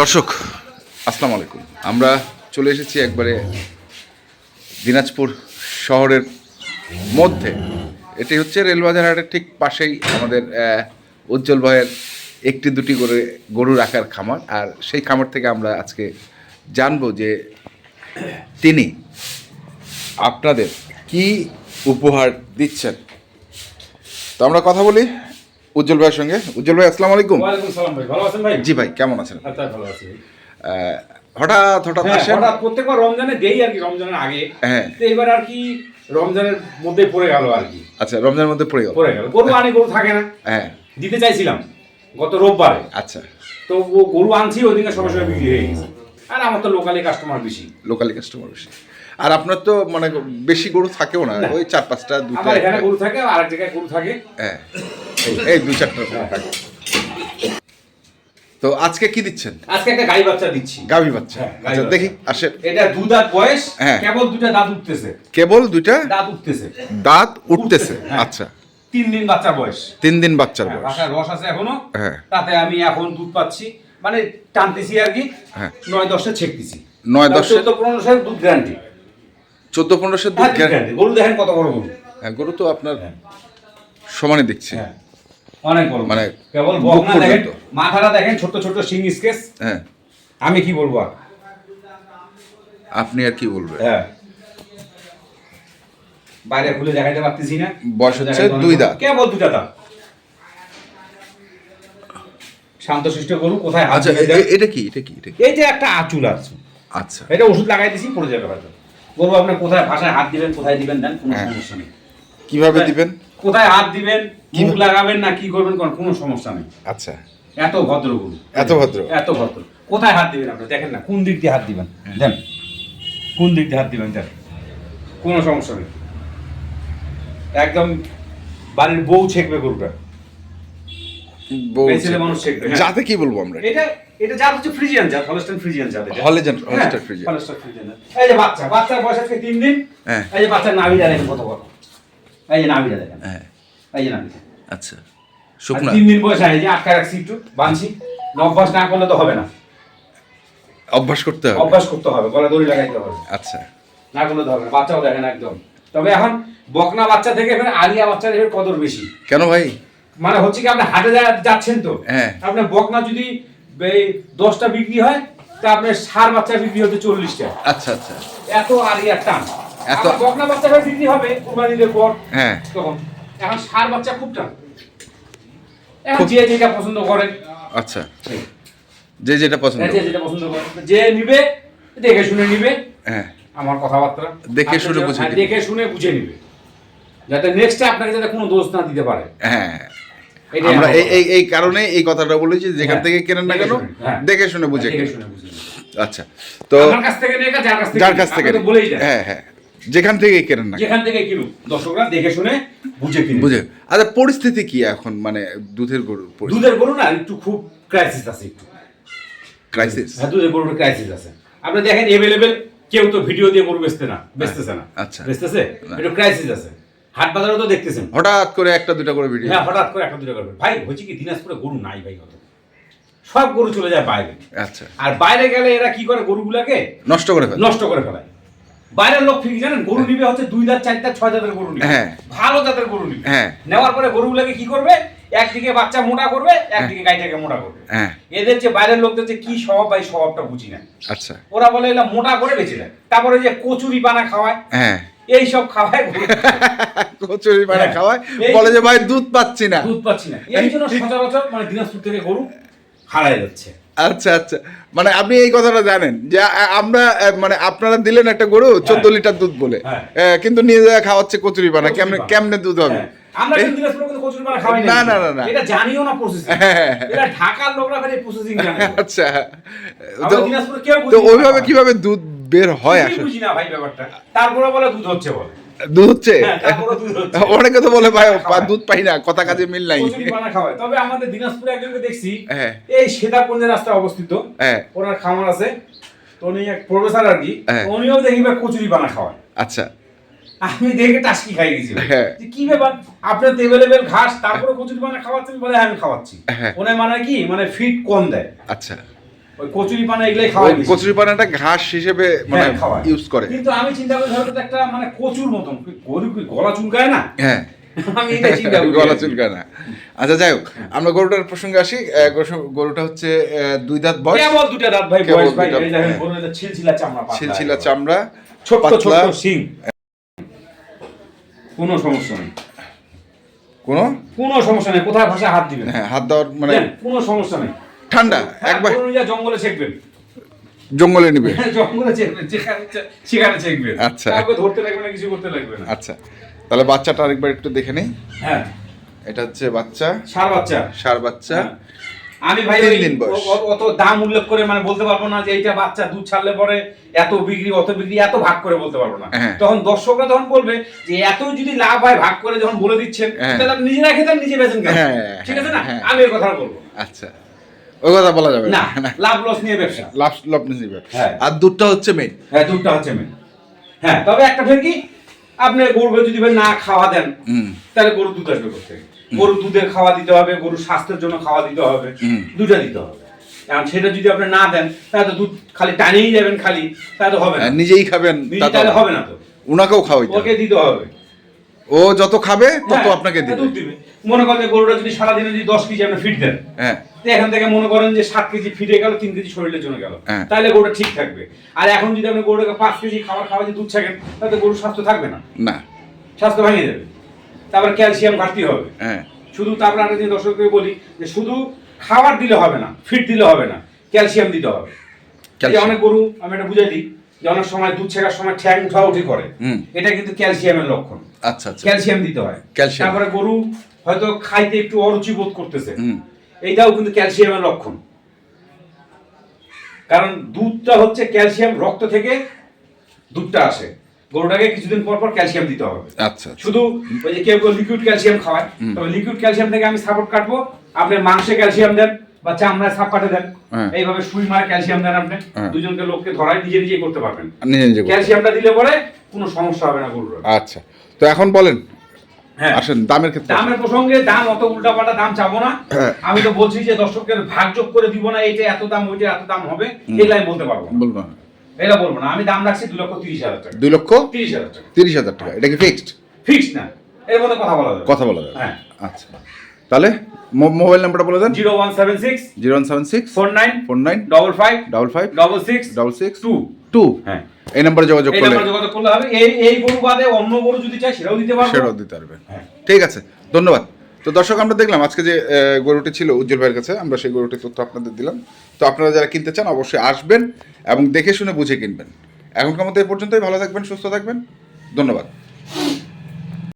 দর্শক, আসসালামু আলাইকুম। আমরা চলে এসেছি একবারে দিনাজপুর শহরের মধ্যে। এটি হচ্ছে রেলবাজার হাটের ঠিক পাশেই আমাদের উজ্জ্বল ভাইয়ের একটি দুটি করে গরু রাখার খামার। আর সেই খামার থেকে আমরা আজকে জানব যে তিনি আপনাদের কি উপহার দিচ্ছেন। তো আমরা কথা বলি। উজ্জ্বল ভাইয়ের সঙ্গে। উজ্জ্বল ভাই আসসালামু আলাইকুম। সালাম ভাই ভালো আছেন ভাই? জি ভাই কেমন আছেন? আচ্ছা ভালো আছি। হঠাৎ হঠাৎ হ্যাঁ আসেন। হঠাৎ প্রত্যেকবার রমজানে দেই আর কি রমজানের আগে। হ্যাঁ। তো এবার আর কি রমজানের মধ্যে পড়ে গেল আর কি। আচ্ছা রমজানের মধ্যে পড়ে গেল। পড়ে গেল। গরু আনি গরু থাকে না। হ্যাঁ। দিতে চাইছিলাম গত রোববারে। আচ্ছা। তো ও গরু আনছি ওইদিকে সবার সঙ্গে বিক্রি হয়ে গেছে। আর আমার তো লোকালি কাস্টমার বেশি। লোকালি কাস্টমার বেশি। আর আপনার তো মানে বেশি গরু থাকেও না ওই চার পাঁচটা দুটা আমার এখানে গরু থাকে আর এক জায়গায় গরু থাকে। হ্যাঁ এই- দুই চারটা গরু থাকে। তো আজকে কি দিচ্ছেন? আজকে একটা গাই বাচ্চা দিচ্ছি। গাভী বাচ্চা। হ্যাঁ, আচ্ছা দেখি আসেন। এটা দু দাঁত বয়স হ্যাঁ। কেবল দুটা দাঁত উঠতেছে। কেবল দুইটা দাঁত উঠতেছে। দাঁত উঠতেছে হ্যাঁ। আচ্ছা। তিন দিন বাচ্চার বয়স। তিন দিন বাচ্চার হ্যাঁ, বয়স। বাসায় রস আছে এখনও। হ্যাঁ। তাতে আমি এখন দুধ পাচ্ছি। মানে টানতেছি আর কি হ্যাঁ। নয় দশটা ছেকতেছি নয় দশে- তো পনেরো দুধ গ্যারান্টি চোদ্দ পনেরোশো দুধ গ্যারান্টি। গরু দেখেন কত বড় গরু। হ্যাঁ গরু তো আপনার হ্যাঁ। সমানে দেখছি। হ্যাঁ অনেক বড়। মানে কেবল বকনা দেখেন মাথাটা দেখেন ছোট ছোট সিং স্কেচ। হ্যাঁ। আমি কি বলব আর? আপনি আর কি বলবেন? হ্যাঁ। বাইরে খুলে দেখাইতে পারতেছি না। বয়স হচ্ছে দুই। দাঁত। কেবল দুটা দাঁত। শান্তশিষ্ট গরু কোথায় আচ্ছা এটা কি? এটা কি? এটা কি? এই যে একটা আচুল আছে। আচ্ছা। এটা ওষুধ লাগাই দিছি পড়ে যাবে হয়তো। গরু আপনি কোথায় ভাষায় হাত দিবেন কোথায় দিবেন দেন কোনো হ্যাঁ। সমস্যা নেই। কীভাবে দিবেন? কোথায় হাত দিবেন কি- মুখ লাগাবেন না কি করবেন কোন- কোনো সমস্যা নেই। আচ্ছা। এত ভদ্র গুরু এত ভদ্র। এত ভদ্র। কোথায় হাত দিবেন আপনি? দেখেন না কোন দিক দিয়ে হাত দিবেন? দেন। কোন দিক দিয়ে হাত দিবেন? দেন। কোনো সমস্যা নেই। একদম বাড়ির বউ ছেকবে গরুটা বউ এই ছেলে মানুষ শিখবে, হ্যাঁ। যাতে কি বলব আমরা? এটা এটা জাত হচ্ছে ফ্রিজিয়ান জাত হলস্টাইন ফ্রিজিয়ান জাত এটা। হলিস্টাইন হ্যাঁ, ফ্রিজিয়ান। হলস্টাইন ফ্রিজিয়ান এই যে বাচ্চা বাচ্চার বয়স আজকে তিন দিন। হ্যাঁ। এই যে বাচ্চার নাভিটা দেখেন কত বড়। এই যে নাভিটা দেখেন। হ্যাঁ। এই যে নাভিটা আচ্ছা শুকনা। তিন দিন বয়স এই যে আটকা রাখছি একটু বাঁধছি। অভ্যাস না করলে তো হবে না। অভ্যাস করতে হবে। অভ্যাস করতে হবে গলা দড়ি লাগাইতে হবে। আচ্ছা। না করলে তো হবে না বাচ্চাও দেখেন একদম। তবে এখন বকনা বাচ্চা থেকে এখানে আলিয়া বাচ্চার এর কদর বেশি। কেন ভাই? মানে হচ্ছে কি আপনি হাটে যাচ্ছেন তো হ্যাঁ। আপনার বকনা যদি দশটা বিক্রি হয় তা আপনার সার বাচ্চা বিক্রি হতে চল্লিশটা। আচ্ছা আচ্ছা। এত আলিয়ার টান। এত- বকনা বাচ্চাটা বিক্রি হবে কুরবানিদের পর হ্যাঁ। তখন। এখন সার বাচ্চা খুব টান। এখন যে যেটা পছন্দ করে। আচ্ছা। যে যেটা পছন্দ যে যেটা পছন্দ করে। যে নিবে দেখে শুনে নিবে। হ্যাঁ। আমার কথাবার্তা। দেখে শুনে বুঝে হ্যাঁ, দেখে শুনে বুঝে নিবে। যাতে নেক্সটে আপনাকে যাতে কোনো দোষ না দিতে পারে। হ্যাঁ। আমরা এই এই এই কারণে এই কথাটা বলেছি যেখান হ্যাঁ, থেকে কেনেন না কেন হ্যাঁ। দেখে শুনে বুঝে নিবে। আচ্ছা তো যার কাছ থেকে হ্যাঁ হ্যাঁ। যেখান থেকে কেনেন না যেখান থেকে কিনুন দর্শকরা দেখে শুনে বুঝে কিনুন বুঝে। আচ্ছা পরিস্থিতি কি এখন? মানে দুধের গরুর দুধের গরু না একটু খুব ক্রাইসিস আছে একটু। ক্রাইসিস হ্যাঁ দুধের গরুর ক্রাইসিস আছে। আপনি দেখেন এভেলেবেল কেউ তো ভিডিও দিয়ে গরু বেচতে না বেচতেছে না। আচ্ছা। বেচতেছে? একটু ক্রাইসিস আছে। হাট বাজারে তো দেখতেছেন। হঠাৎ করে একটা দুটা করে ভিডিও হ্যাঁ হঠাৎ করে একটা দুটো করবে ভাই হয়েছে কি দিনাজপুরে গরু নাই ভাই অত। সব গরু চলে যায় বাইরে। আচ্ছা। আর বাইরে গেলে এরা কি করে গরুগুলাকে? নষ্ট করে ফেলে। নষ্ট করে ফেলায়। বাইরের লোক ঠিক জানেন? গরু নিবে হচ্ছে দুই দাঁত চার দাঁত ছয় দাঁতের গরু নিবে। হ্যাঁ। ভালো জাতের গরু নিবে। হ্যাঁ। নেওয়ার পরে গরুগুলাকে কি করবে? একদিকে বাচ্চা মোটা করবে একদিকে গাইটাকে মোটা করবে। হ্যাঁ। এদের যে বাইরের লোকদের যে কি স্বভাব ভাই স্বভাবটা বুঝি না। আচ্ছা। ওরা বলে এলা মোটা করে বেঁচে দেয়। তারপরে যে কচুরি পানা খাওয়ায়। হ্যাঁ। এই সব খাওয়ায়। কচুরি পানা হ্যাঁ। খাওয়ায় বলে যে ভাই দুধ পাচ্ছি না দুধ পাচ্ছি না এই জন্য সচরাচর মানে দিনাজপুর থেকে গরু হারায় যাচ্ছে আচ্ছা আচ্ছা মানে আপনি এই কথাটা জানেন যে আমরা মানে আপনারা দিলেন একটা গরু চোদ্দ লিটার দুধ বলে হ্যাঁ। কিন্তু নিয়ে যায় খাওয়াচ্ছে কচুরি পানা কেমনে কেমনে দুধ হবে হ্যাঁ। না, না, না, না। এটা জানিও না প্রসেসিং হ্যাঁ। এটা ঢাকার লোকরা প্রসেসিং জানে আচ্ছা তো-। ওইভাবে কীভাবে দুধ বের হয় আসলে। বুঝি না ভাই ব্যাপারটা। তারপরে বলে দুধ হচ্ছে বলে। দুধ হচ্ছে? হ্যাঁ। অনেকে তো বলে ভাই দুধ পাই না কথা কাজে মিল নাই। তবে আমাদের দিনাজপুরে একজনকে দেখছি হ্যাঁ। এই রাস্তায় অবস্থিত। হ্যাঁ। ওনার খামার আছে। তো উনি এক প্রফেসর আর কি। উনিও দেখিবে কচুরি পানা খাওয়ায়। আচ্ছা। আমি দেখে টাসকি খাই গেছি। কি ব্যাপার? আপনার এভেলেবেল ঘাস তারপরে কচুরি পানা খাওয়াচ্ছেন বলে আমি খাওয়াচ্ছি। ওনার মানে কি? মানে ফিট কম দেয়। আচ্ছা। কচুরি পানা এগুলাই খাওয়াই কচুরি পানাটা ঘাস হিসেবে মানে হ্যাঁ, ইউজ করে। কিন্তু আমি চিন্তা করি একটা মানে কচুর মতন। গরু গলা চুলকায় না? হ্যাঁ। গলা চুলকায় না। আচ্ছা যাই হোক আমরা গরুটার প্রসঙ্গে আসি। গরুটা হচ্ছে দুই দাঁত বয়স। কেবল দুটা দাঁত ভাই বয়স ভাই। এই দেখেন হ্যাঁ। ছিলছিলা চামড়া ছিলছিলা পাতলা, সিং কোনো সমস্যা নেই। কোনো? কোনো সমস্যা নেই। কোথায় ভাষা হাত দিবেন? হ্যাঁ হাত দেওয়ার মানে কোনো সমস্যা নেই। ঠান্ডা হ্যাঁ, একবার। জঙ্গলে ছেকবেন। জঙ্গলে নিবে। জঙ্গলে ছেকবেন সেখানে ছেকবেন। আচ্ছা। ধরতে লাগবে না কিছু করতে লাগবে না। আচ্ছা তাহলে বাচ্চাটা আরেকবার একটু দেখে নেই। হ্যাঁ। এটা হচ্ছে বাচ্চা। সার বাচ্চা। সার বাচ্চা। হ্যাঁ। আমি ভাই দিন অত দাম উল্লেখ করে মানে বলতে পারব না যে এইটা বাচ্চা দুধ ছাড়লে পরে এত বিক্রি অত বিক্রি এত ভাগ করে বলতে পারব না। হ্যাঁ। তখন দর্শকরা তখন বলবে যে এত যদি লাভ হয় ভাগ করে যখন বলে দিচ্ছেন। তাহলে নিজেরা খেতেন নিজে বেচেন ঠিক আছে না। আমি এই কথা বলব। আচ্ছা। ওই কথা বলা যাবে না। লাভ লস নিয়ে ব্যবসা। লাভ লাভ নিবে হ্যাঁ। আর দুধটা হচ্ছে মেইন হ্যাঁ দুধটা হচ্ছে মেন হ্যাঁ তবে একটা ফের কি আপনি গরুকে যদি না খাওয়া দেন তাহলে গরুর দুধ আসবে করতে গরুর দুধের খাওয়া দিতে হবে গরুর স্বাস্থ্যের জন্য খাওয়া দিতে হবে দুটা দিতে হবে। কারণ সেটা যদি আপনি না দেন তাহলে তো দুধ খালি টানিয়েই যাবেন খালি তাহলে হবে না। নিজেই খাবেন নিজে তাহলে হবে না। তো। উনাকেও খাওয়াইতে ওকে দিতে হবে। ও যত খাবে তত হ্যাঁ, আপনাকে দিবে। দুধ দিবে। মনে করেন গরুটা যদি সারাদিনে যদি দশ কেজি আপনি ফিট দেন হ্যাঁ। এখান থেকে মনে করেন যে সাত কেজি ফিটে গেল তিন কেজি শরীরের জন্য গেল। হ্যাঁ। তাহলে গরুটা ঠিক থাকবে। আর এখন যদি আপনি গরুটাকে পাঁচ কেজি খাবার খাওয়া দুধ ছাকেন তাহলে গরুর স্বাস্থ্য থাকবে না। না। স্বাস্থ্য ভেঙে যাবে। তারপর ক্যালসিয়াম ঘাটতি হবে। হ্যাঁ। শুধু তারপর দর্শককে বলি যে শুধু খাবার দিলে হবে না ফিট দিলে হবে না ক্যালসিয়াম দিতে হবে। অনেক গরু আমি এটা বুঝাই দিই যে অনেক সময় দুধ ছেঁকার সময় ঠ্যাং উঠা উঠি করে। এটা কিন্তু ক্যালসিয়ামের লক্ষণ। আচ্ছা আচ্ছা। ক্যালসিয়াম দিতে হয়। তারপরে গরু হয়তো খাইতে একটু অরুচি বোধ করতেছে। এইটাও কিন্তু ক্যালসিয়ামের লক্ষণ। কারণ দুধটা হচ্ছে ক্যালসিয়াম রক্ত থেকে দুধটা আসে। গরুটাকে কিছুদিন পর পর ক্যালসিয়াম দিতে হবে। আচ্ছা আচ্ছা। শুধু ওই যে কেউ কেউ লিকুইড ক্যালসিয়াম খাওয়ায়। তবে লিকুইড ক্যালসিয়াম থেকে আমি সাপোর্ট কাটবো। আপনি মাংসে ক্যালসিয়াম দেন বা চামড়ায় সাপ কাটে দেন। হ্যাঁ। এইভাবে সুই মারে ক্যালসিয়াম দেন আপনি। হ্যাঁ। দুজনকে লোককে ধরাই নিজে নিজে করতে পারবেন। ক্যালসিয়ামটা দিলে পরে কোনো সমস্যা হবে না গরুর। আচ্ছা। তো এখন বলেন আসেন দামের ক্ষেত্রে দামের প্রসঙ্গে দাম অত উল্টাপাল্টা দাম চাবো না। হ্যাঁ। আমি তো বলছি যে দর্শকের ভাগযোগ করে দিব না এইটা এত দাম ওইটা এত দাম হবে এগুলো আমি বলতে পারব বলব না। এটা বলব না। আমি দাম রাখছি দু লক্ষ তিরিশ হাজার টাকা। দুই লক্ষ তিরিশ হাজার টাকা। তিরিশ হাজার টাকা। এটা কি ফিক্সড ফিক্স না। এর মধ্যে কথা বলা যাবে। কথা বলা যাবে। হ্যাঁ। আচ্ছা। তাহলে মোবাইল নাম্বারটা বলে দেন। Zero one seven six zero one seven six four nine four nine double five double five double six double six two. Two. হ্যাঁ। এই নাম্বারে যোগাযোগ করলে যোগাযোগ করলে হবে। এই এই গরু বাদে অন্য গরু যদি চাই সেটাও দিতে পারবে। সেটাও দিতে পারবেন হ্যাঁ। ঠিক আছে ধন্যবাদ। তো দর্শক আমরা দেখলাম আজকে যে গরুটি ছিল উজ্জ্বল ভাইয়ের কাছে আমরা সেই গরুটির তথ্য আপনাদের দিলাম। তো আপনারা যারা কিনতে চান অবশ্যই আসবেন এবং দেখে শুনে বুঝে কিনবেন। এখনকার মতো এ পর্যন্তই ভালো থাকবেন সুস্থ থাকবেন। ধন্যবাদ।